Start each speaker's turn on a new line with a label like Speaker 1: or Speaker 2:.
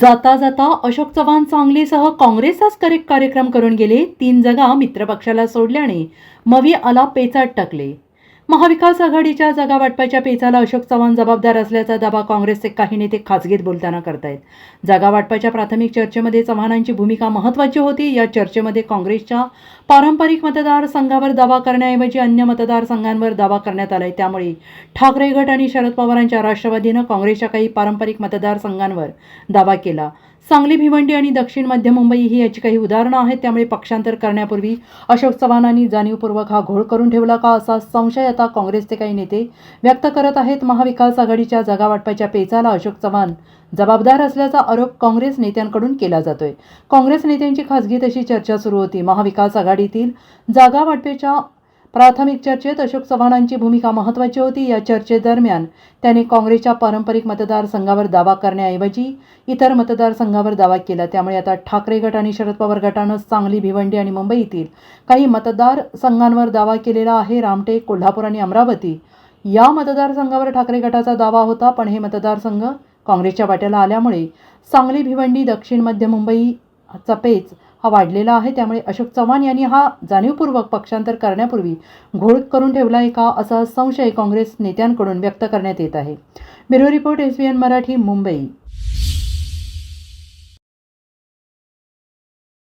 Speaker 1: जाता जाता अशोक चव्हाण सांगलीसह काँग्रेसचाच करे कार्यक्रम करून गेले. तीन जागा मित्रपक्षाला सोडल्याने मवी आला पेचात टाकले. महाविकास आघाडीच्या जागा वाटपाच्या पेचाला अशोक चव्हाण जबाबदार असल्याचा दावा काँग्रेसचे काही नेते खासगीत बोलताना करतायत. जागा वाटपाच्या प्राथमिक चर्चेमध्ये चव्हाणांची भूमिका महत्त्वाची होती. या चर्चेमध्ये काँग्रेसच्या पारंपरिक मतदारसंघावर दावा करण्याऐवजी अन्य मतदारसंघांवर दावा करण्यात आलाय. त्यामुळे ठाकरे गट आणि शरद पवारांच्या राष्ट्रवादीनं काँग्रेसच्या काही पारंपरिक मतदारसंघांवर दावा केला. सांगली भिवंडी आणि दक्षिण मध्य मुंबई ही याची काही उदाहरणं आहेत. त्यामुळे पक्षांतर करण्यापूर्वी अशोक चव्हाणांनी जाणीवपूर्वक हा घोळ करून ठेवला का असा संशय आता काँग्रेसचे काही नेते व्यक्त करत आहेत महाविकास आघाडीच्या जागा वाटपाच्या पेचाला अशोक चव्हाण जबाबदार असल्याचा आरोप काँग्रेस नेत्यांकडून केला जातोय. काँग्रेस नेत्यांची खासगी तशी चर्चा सुरू होती. महाविकास आघाडीतील जागा वाटपेच्या प्राथमिक चर्चेत अशोक चव्हाणांची भूमिका महत्त्वाची होती. या चर्चेदरम्यान त्याने काँग्रेसच्या पारंपरिक मतदारसंघावर दावा करण्याऐवजी इतर मतदारसंघावर दावा केला. त्यामुळे आता ठाकरे गट आणि शरद पवार गटानं सांगली भिवंडी आणि मुंबईतील काही मतदारसंघांवर दावा केलेला आहे. रामटेक कोल्हापूर आणि अमरावती या मतदारसंघावर ठाकरे गटाचा दावा होता. पण हे मतदारसंघ काँग्रेसच्या वाट्याला आल्यामुळे सांगली भिवंडी दक्षिण मध्य मुंबई मुंबईचा पेच हा वाढलेला आहे. त्यामुळे अशोक चव्हाण यांनी हा जाणीवपूर्वक पक्षांतर करण्यापूर्वी घोळ करून ठेवला आहे का असा संशय काँग्रेस नेत्यांकडून व्यक्त करण्यात येत आहे. Bureau report S B N Marathi Mumbai.